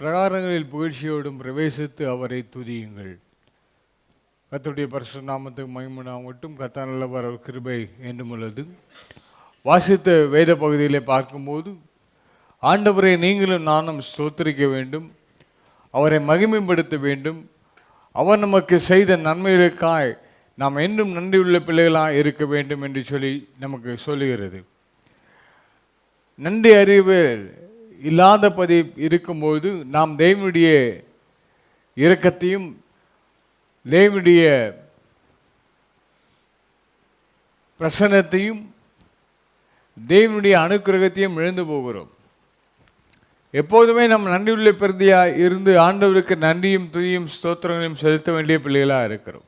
பிரகாரங்களில் புகழ்ச்சியோடும் பிரவேசித்து அவரை துதியுங்கள். கத்தருடைய பரிசு நாமத்துக்கு மகிமனாகட்டும் மட்டும் நல்லவர் அவர் கிருபை என்றும் உள்ளது வாசித்த வேத பகுதியிலே பார்க்கும்போது ஆண்டவரை நீங்களும் நானும் ஸ்தோத்திரிக்க வேண்டும். அவரை மகிமைப்படுத்த வேண்டும். அவர் நமக்கு செய்த நன்மைகளுக்காய் நாம் என்றும் நன்றியுள்ள பிள்ளைகளாக இருக்க வேண்டும் என்று சொல்லி நமக்கு சொல்லுகிறது. நன்றி அறிவு இல்லாத பதி இருக்கும்போது நாம் தேவனுடைய இரக்கத்தையும் தேவனுடைய பிரசன்னத்தையும் தேவனுடைய அனுக்கிரகத்தையும் இழந்து போகிறோம். எப்போதுமே நம்ம நன்றியுள்ள பிரதியாக இருந்து ஆண்டவருக்கு நன்றியும் துதியும் ஸ்தோத்திரங்களையும் செலுத்த வேண்டிய பிள்ளைகளாக இருக்கிறோம்.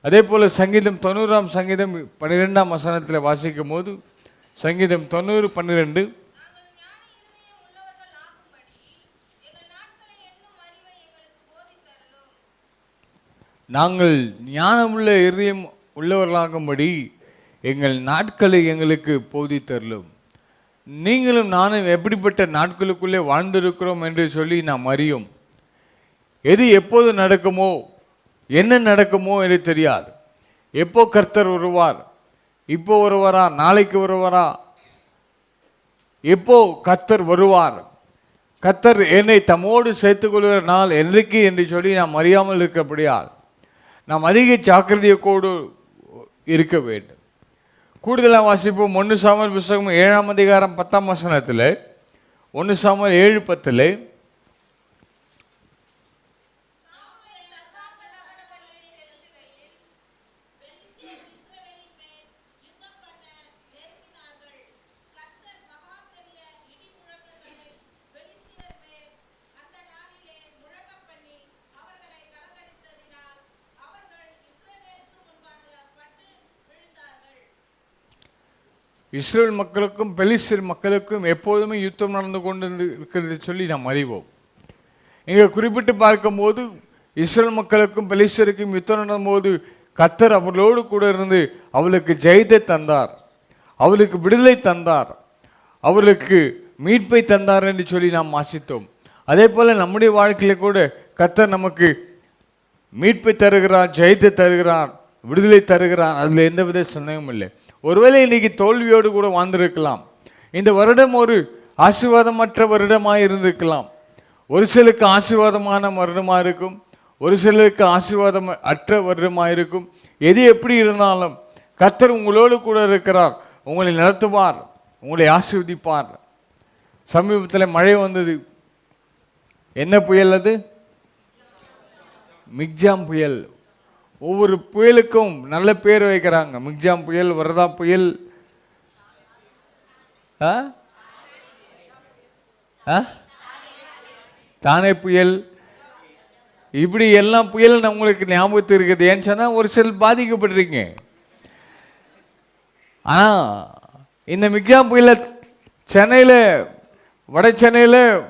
அதே போல் சங்கீதம் தொண்ணூறாம் சங்கீதம் பன்னிரெண்டாம் வசனத்தில் வாசிக்கும் போது சங்கீதம் தொண்ணூறு பன்னிரெண்டு நாங்கள் ஞானமுள்ள இருதயம் உள்ளவர்களாகும்படி எங்கள் நாட்களை எங்களுக்கு போதித்தருளும் நீங்களும் நானும் எப்படிப்பட்ட நாட்களுக்குள்ளே வாழ்ந்திருக்கிறோம் என்று சொல்லி நாம் அறியும். எது எப்போது நடக்குமோ என்ன நடக்குமோ என்று தெரியாது. எப்போ கர்த்தர் வருவார்? இப்போ வருவாரா நாளைக்கு வருவாரா எப்போ கர்த்தர் வருவார்? கர்த்தர் என்னை தம்மோடு சேர்த்துக்கொள்கிற நாள் என்றைக்கு என்று சொல்லி நாம் அறியாமல் இருக்கபடியால் நாம் அதிக ஜாக்கிரதையோடு இருக்க வேண்டும். கூடுதலாக வாசிப்போம். ஒன்று சாமல் புஸ்தகம் ஏழாம் அதிகாரம் பத்தாம் வசனத்தில் ஒன்று சாமல் ஏழு பத்தில் இஸ்ரேல் மக்களுக்கும் பெலிஸ்தீர் மக்களுக்கும் எப்பொழுதுமே யுத்தம் நடந்து கொண்டு இருக்கிறது சொல்லி நாம் அறிவோம். இங்கே குறிப்பிட்டு பார்க்கும்போது இஸ்ரேல் மக்களுக்கும் பெலிஸ்தருக்கும் யுத்தம் நடந்தபோது கத்தர் அவர்களோடு கூட இருந்து அவளுக்கு ஜெயத்தை தந்தார். அவளுக்கு விடுதலை தந்தார். அவர்களுக்கு மீட்பை தந்தார் என்று சொல்லி நாம் வாசித்தோம். அதே போல் நம்முடைய வாழ்க்கையில் கூட கத்தர் நமக்கு மீட்பை தருகிறார் ஜெயத்தை தருகிறார் விடுதலை தருகிறார். அதில் எந்தவித சந்தேகமும் இல்லை. ஒருவேளை இன்னைக்கு தோல்வியோடு கூட வாழ்ந்திருக்கலாம். இந்த வருடம் ஒரு ஆசீர்வாதமற்ற வருடமாக இருந்திருக்கலாம். ஒரு சிலருக்கு ஆசீர்வாதமான வருடமாக இருக்கும். ஒரு சிலருக்கு ஆசீர்வாதம் அற்ற வருடமாக இருக்கும். எது எப்படி இருந்தாலும் கர்த்தர் உங்களோடு கூட இருக்கிறார். உங்களை நடத்துவார். உங்களை ஆசீர்வதிப்பார். சமீபத்தில் மழை வந்தது. என்ன புயல் அது? மிக்ஜாம் புயல். ஒவ்வொரு புயலுக்கும் நல்ல பேர் வைக்கிறாங்க. மிக்ஜாம் புயல் வரதா புயல். ஆ? ஆ? தானே புயல். இப்படி எல்லாம் புயல் உங்களுக்கு ஞாபகத்து இருக்குது. ஏன்னு சொன்னால் ஒரு சில பாதிக்கப்பட்டிருக்கீங்க. ஆனால் இந்த மிக்ஜாம் புயல சென்னையில் வட சென்னையில்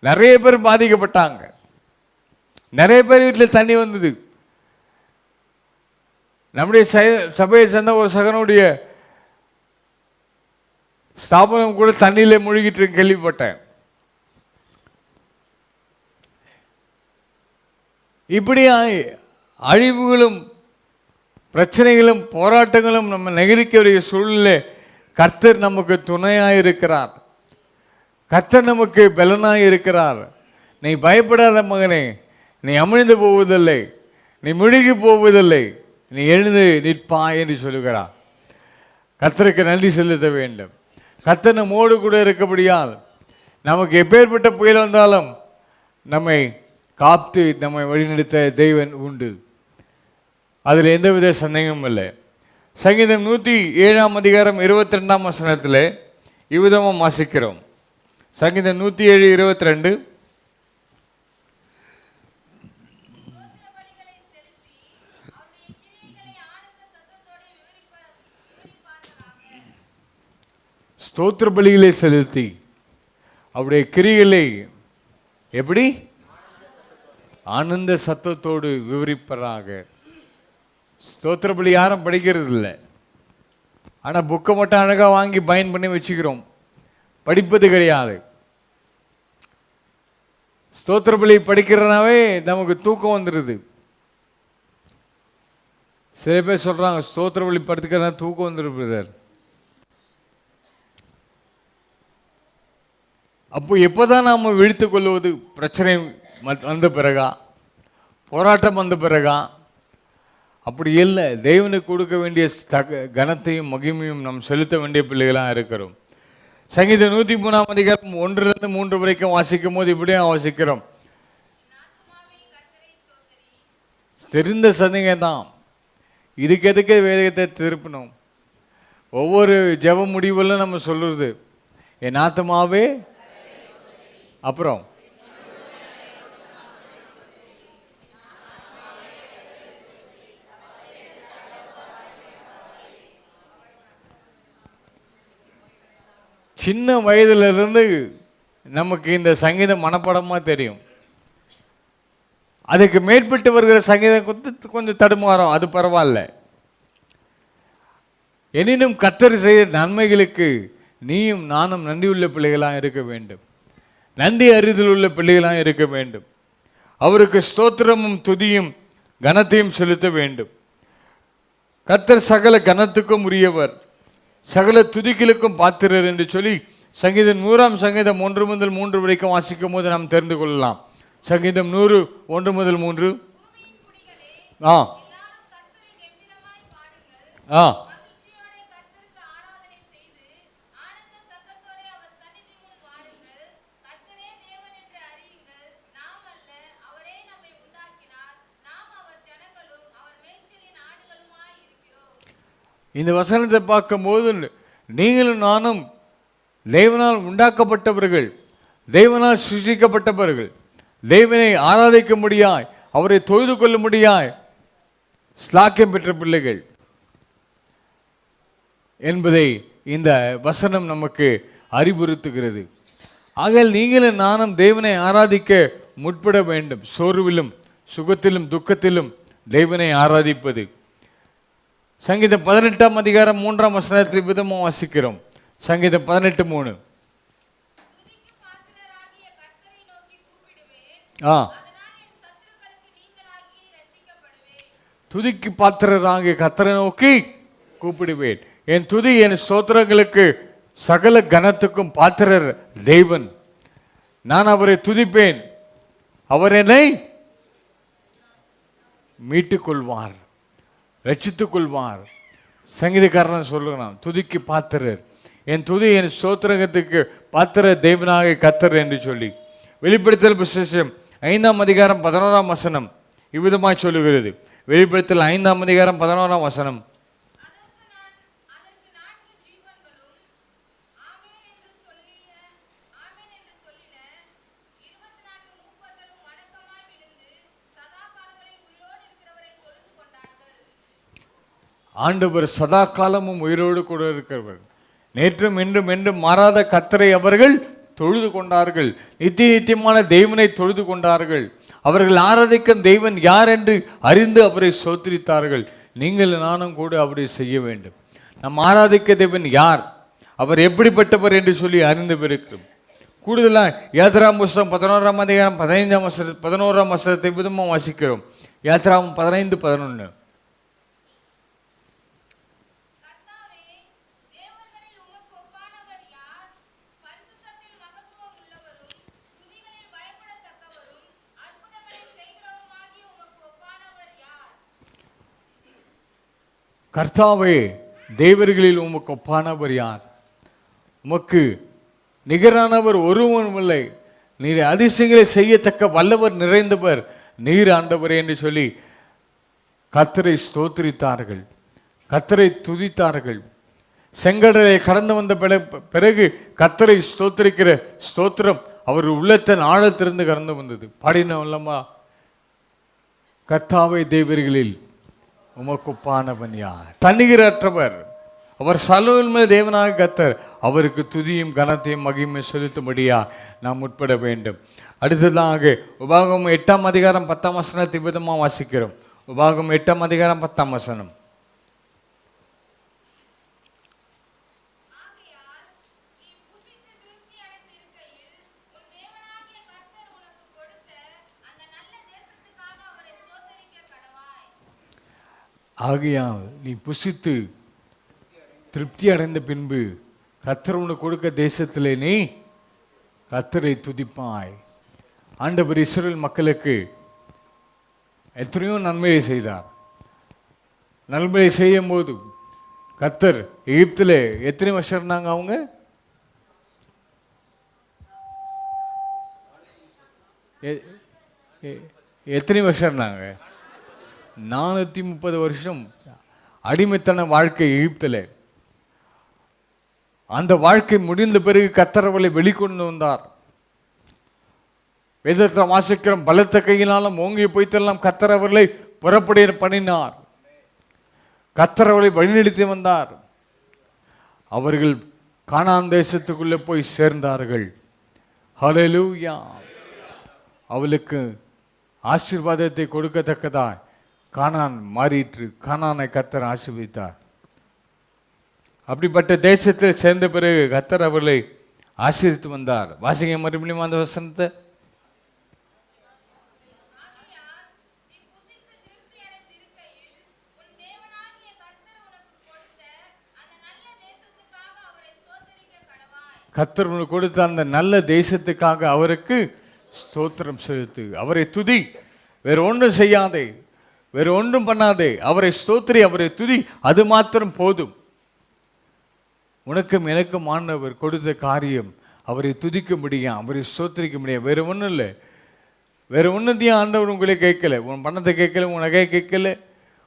நிறைய பேர் பாதிக்கப்பட்டாங்க. நிறைய பேர் வீட்டில் தண்ணி வந்தது. நம்முடைய சபையை சேர்ந்த ஒரு சகனுடைய ஸ்தாபனம் கூட தண்ணியில் மூழ்கிட்டு கேள்விப்பட்டேன். இப்படியா அழிவுகளும் பிரச்சனைகளும் போராட்டங்களும் நம்ம நெகிரிக்கக்கூடிய சூழ்நிலை கர்த்தர் நமக்கு துணையாக இருக்கிறார் கர்த்தர் நமக்கு பலனாக இருக்கிறார் நீ பயப்படாத மகனே நீ அமிழ்ந்து போவதில்லை நீ முழுகி போவதில்லை. நீ எழுந்து நிற்பா என்று சொல்லுகிறார். கத்தருக்கு நன்றி செலுத்த வேண்டும். கர்த்தர் நம்மோடு கூட இருக்கபடியால் நமக்கு எப்பேற்பட்ட புயல் வந்தாலும் நம்மை காத்து நம்மை வழிநடத்த தெய்வன் உண்டு. அதில் எந்தவித சந்தேகமும் இல்லை. சங்கீதம் நூற்றி ஏழாம் அதிகாரம் இருபத்தி ரெண்டாம் வசனத்தில் இவ்விதமாக வாசிக்கிறோம். சங்கீதம் நூற்றி ஏழு இருபத்தி ரெண்டு ஸ்தோத்திர பலிகளை செலுத்தி அவருடைய கிரியைகளை ஆனந்த சத்தத்தோடு விவரிப்ப விவரிப்பார்களாக ஸ்தோத்திர பலிகளை செலுத்தி அவருடைய கிரிகளை எப்படி? ஆனந்த சத்தத்தோடு விவரிப்பதாக. ஸ்தோத்திர பலி யாரும் படிக்கிறது இல்லை ஆனால் புக்கை மட்டும் அழகாக வாங்கி பயன் பண்ணி வச்சுக்கிறோம். படிப்பது கிடையாது. ஸ்தோத்திர பலி படிக்கிறனாவே நமக்கு தூக்கம் வந்துடுது சில பேர் சொல்கிறாங்க ஸ்தோத்திர பலி படுத்துக்கிறனா தூக்கம் வந்துடும் பிரதர் அப்போ தான் நாம் விழித்து கொள்வது பிரச்சனை மத்- வந்த பிறகா? போராட்டம் வந்த பிறகா? அப்படி இல்லை. தெய்வனுக்கு கொடுக்க வேண்டிய தக கனத்தையும் மகிமையும் நாம் செலுத்த வேண்டிய பிள்ளைகளாக இருக்கிறோம். சங்கீதம் நூற்றி மூணாம் அதிகாரம் ஒன்றிலிருந்து மூன்று வரைக்கும் வாசிக்கும் போது இப்படியும் வாசிக்கிறோம். தெரிந்த சந்தேகம் தான் இதுக்கு எதுக்கு வேதத்தை திருப்பணும்? ஒவ்வொரு ஜெப முடிவுல நம்ம சொல்லுறது என் ஆத்மாவே அப்புறம்? சின்ன வயதிலிருந்து நமக்கு இந்த சங்கீதம் மனப்படமாக தெரியும். அதுக்கு மேற்பட்டு வருகிற சங்கீதம் கொஞ்சம் கொஞ்சம் தடுமாறும் அது பரவாயில்ல. எனினும் கத்தர் செய்த நன்மைகளுக்கு நீயும் நானும் நன்றியுள்ள பிள்ளைகளாக இருக்க வேண்டும். நன்றி அறிதல் உள்ள பிள்ளைகளாக இருக்க வேண்டும். அவருக்கு ஸ்தோத்திரமும் துதியும் கனத்தையும் செலுத்த வேண்டும். கர்த்தர் சகல கனத்துக்கும் உரியவர் சகல துதிகளுக்கும் பாத்திரர் என்று சொல்லி சங்கீதம் நூறாம் சங்கீதம் ஒன்று முதல் மூன்று வரைக்கும் வாசிக்கும் போது நாம் தெரிந்து கொள்ளலாம். சங்கீதம் நூறு ஒன்று முதல் மூன்று. ஆ. ஆ மகிழ்ச்சியோடே கர்த்தருக்கு ஆராதனை செய்து ஆனந்த சத்தத்தோடே அவர் சந்நிதி முன் வாருங்கள் கர்த்தரே தேவன் என்று அறியுங்கள் நாம் அல்ல அவரே நம்மை உண்டாக்கினார் நாம் அவர் ஜனங்களும் அவர் மேய்ச்சலின் ஆடுகளுமாய் இருக்கிறோம் இந்த வசனத்தை பார்க்கும்போது நீங்களும் நானும் தெய்வனால் உண்டாக்கப்பட்டவர்கள் தெய்வனால் சிருஷிக்கப்பட்டவர்கள் தெய்வனை ஆராதிக்க முடியாய் அவரை தொழுது கொள்ள முடியாய் ஸ்லாக்கியம் பெற்ற பிள்ளைகள் என்பதை இந்த வசனம் நமக்கு அறிவுறுத்துகிறது. ஆக நீங்களும் நானும் தெய்வனை ஆராதிக்க முற்பட வேண்டும். சோர்விலும் சுகத்திலும் துக்கத்திலும் தெய்வனை ஆராதிப்பது. சங்கீதம் பதினெட்டாம் அதிகாரம் மூன்றாம் வசனத்தை விதமாக வாசிக்கிறோம். சங்கீதம் பதினெட்டு மூணு. ஆ. துதிக்கு பாத்திரராகிய கத்தரை நோக்கி கூப்பிடுவேன். என் துதி என் ஸ்தோத்திரங்களுக்கு சகல கனத்துக்கும் பாத்திரர் தெய்வன் நான் அவரை துதிப்பேன். அவர் என்னை மீட்டுக் கொள்வார் ரட்சித்துக் கொள்வார் சங்கீதக்காரன் சொல்லுகிறான் துதிக்கு பாத்திரர். என் துதி என் சோத்திரகத்துக்கு பாத்திர தெய்வனாக கத்தர் என்று சொல்லி. வெளிப்படுத்தல் விசேஷம் ஐந்தாம் அதிகாரம் பதினோராம் வசனம் இவ்விதமாய் சொல்லுகிறது. வெளிப்படுத்தல் ஐந்தாம் அதிகாரம் பதினோராம் வசனம் அதற்கு நான் அதற்கு நான்கு ஜீவன்களும் ஆமென் என்று சொல்லிய ஆமென் என்று சொல்லின இருபத்தி நான்கு மூப்பர்களும் வணக்கமாய் விழுந்து சதா காலங்களில் உயிரோடு இருக்கிறவரை தொழுது கொண்டார்கள் ஆண்டவர் சதா காலமும் உயிரோடு கூட இருக்கிறவர். நேற்றும் இன்றும் என்றும் மாறாத கத்தரை அவர்கள் தொழுது கொண்டார்கள். நித்திய நித்தியமான தெய்வனை தொழுது கொண்டார்கள். அவர்கள் ஆராதிக்கும் தெய்வன் யார் என்று அறிந்து அவரை சோத்திரித்தார்கள். நீங்கள் நானும் கூட அவரை செய்ய வேண்டும். நம் ஆராதிக்க தேவன் யார்? அவர் எப்படிப்பட்டவர் என்று சொல்லி அறிந்து பிறக்கும் கூடுதலாக யாத்ராம் புஸ்தகம் பதினோராம் அதிகாரம் பதினைந்தாம் வசன பதினோராம் வசனத்தை விதமாக வாசிக்கிறோம். யாத்ராம் பதினைந்து பதினொன்று கர்த்தாவே தேவர்களில் உமக்கு ஒப்பானவர் யார் பரிசுத்தத்தில் மகத்துவம் உள்ளவரும் துதிகளில் பயப்படத்தக்கவரும் அற்புதங்களை செய்கிறவருமாகிய உமக்கு ஒப்பானவர் யார் கர்த்தாவே தேவர்களில் உமக்கு ஒப்பானவர் யார்? உமக்கு நிகரானவர் ஒருவனும் இல்லை. நீர் அதிசயங்களை செய்யத்தக்க வல்லவர் நிறைந்தவர் நீர் ஆண்டவர் என்று சொல்லி கத்தரை ஸ்தோத்திரித்தார்கள். கத்தரை துதித்தார்கள். செங்கடலை கடந்து வந்த பிறகு கத்தரை ஸ்தோத்திரிக்கிற ஸ்தோத்திரம் அவர் உள்ளத்தின் ஆழத்திலிருந்து கடந்து வந்தது. பாடினவல்லம்மா கர்த்தாவை தேவர்களில் உமக்குப்பானவன் யார்? தண்ணீரற்றவர் அவர் சலுவல்மே தேவனாக கத்தர். அவருக்கு துதியும் கனத்தையும் மகிமை செலுத்தும்படியா நாம் உட்பட வேண்டும். அடுத்ததாக உபாகம் எட்டாம் அதிகாரம் பத்தாம் வசனத்தை விதமாக வாசிக்கிறோம். உபாகம் எட்டாம் அதிகாரம் பத்தாம் வசனம் ஆகையால் நீ புசித்து திருப்தி அடைந்திருக்கையில் உன் தேவனாகிய கர்த்தர் உனக்கு கொடுத்த ஆகையால் நீ புசித்து திருப்தி அடைந்த பின்பு கத்தர் உனக்கு கொடுக்க தேசத்திலே நீ கத்தரை துதிப்பாய். ஆண்டவர் இஸ்ரேல் மக்களுக்கு எத்தனையோ நன்மையை செய்தார். நன்மையை செய்யும் போது கத்தர் எகிப்தில் எத்தனை வருஷம் இருந்தாங்க அவங்க? எ- எ- எத்தனை வருஷம் இருந்தாங்க? நானூற்றி முப்பது வருஷம் அடிமைத்தன வாழ்க்கை எகிப்தில். அந்த வாழ்க்கை முடிந்த பிறகு கத்தரவளை வெளிக்கொண்டு வந்தார். வேதத்தில் வாசிக்கிறோம் பலத்த கையினாலும் ஓங்கி போய்த்தெல்லாம் கத்தரவர்களை புறப்படைய பண்ணினார். கத்தரவளை வழிநடத்தி வந்தார். அவர்கள் காணான் தேசத்துக்குள்ளே போய் சேர்ந்தார்கள். ஹலலூயா அவளுக்கு ஆசீர்வாதத்தை கொடுக்கத்தக்கதாய். கானான் மாறிற்று. கானானை கத்தர் ஆசிர்வித்தார் அப்படிப்பட்ட தேசத்தில் சேர்ந்த பிறகு கத்தர் அவர்களை ஆசீர்வித்து வந்தார். வாசிங்க மறுபடியும் அந்த வசனத்தை. கத்தர் உனக்கு கொடுத்த அந்த நல்ல தேசத்துக்காக அவருக்கு ஸ்தோத்திரம் செலுத்து. அவரை துதி. வேற ஒன்றும் செய்யாதே. வேறு ஒன்றும் பண்ணாதே. அவரை ஸ்தோத்திரி அவரை துதி அது மாத்திரம் போதும். உனக்கும் எனக்கும் ஆண்டவர் கொடுத்த காரியம் அவரை துதிக்க முடியும் அவரை ஸ்தோத்திரிக்க முடியும் வேறு ஒன்றும் இல்லை. வேற ஒன்றுத்தையும் ஆண்டவர் உங்களை கேட்கல. உன் பணத்தை கேட்கல உன் நகையை கேட்கல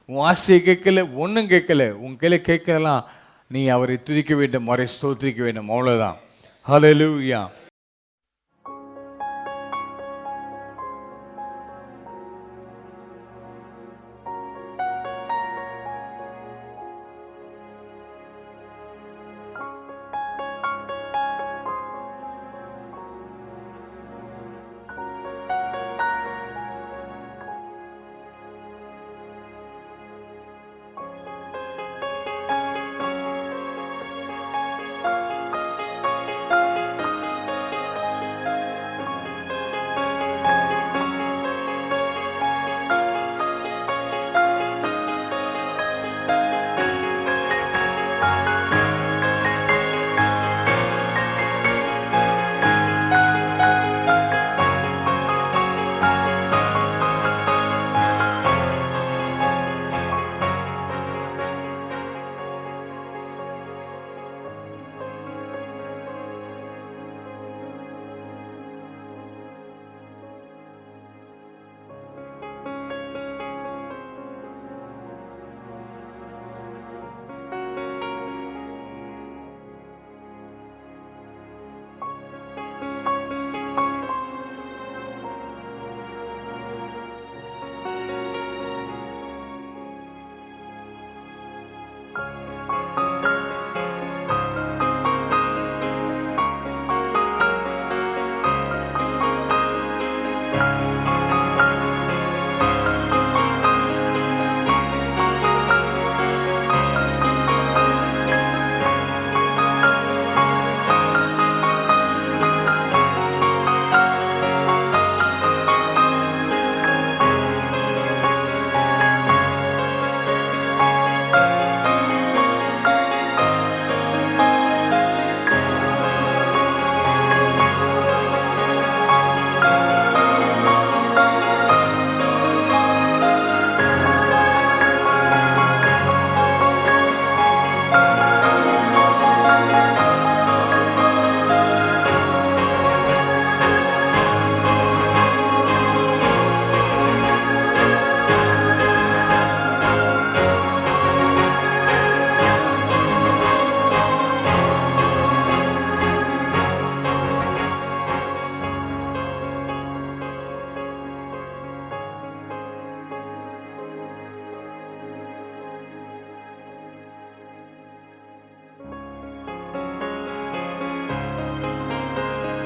உன் ஆசையை கேட்கல ஒன்றும் கேட்கல. உன் கையில் கேட்கலாம் நீ அவரை துதிக்க வேண்டும் அவரை ஸ்தோத்திரிக்க வேண்டும். அவ்வளோதான் ஹalleluya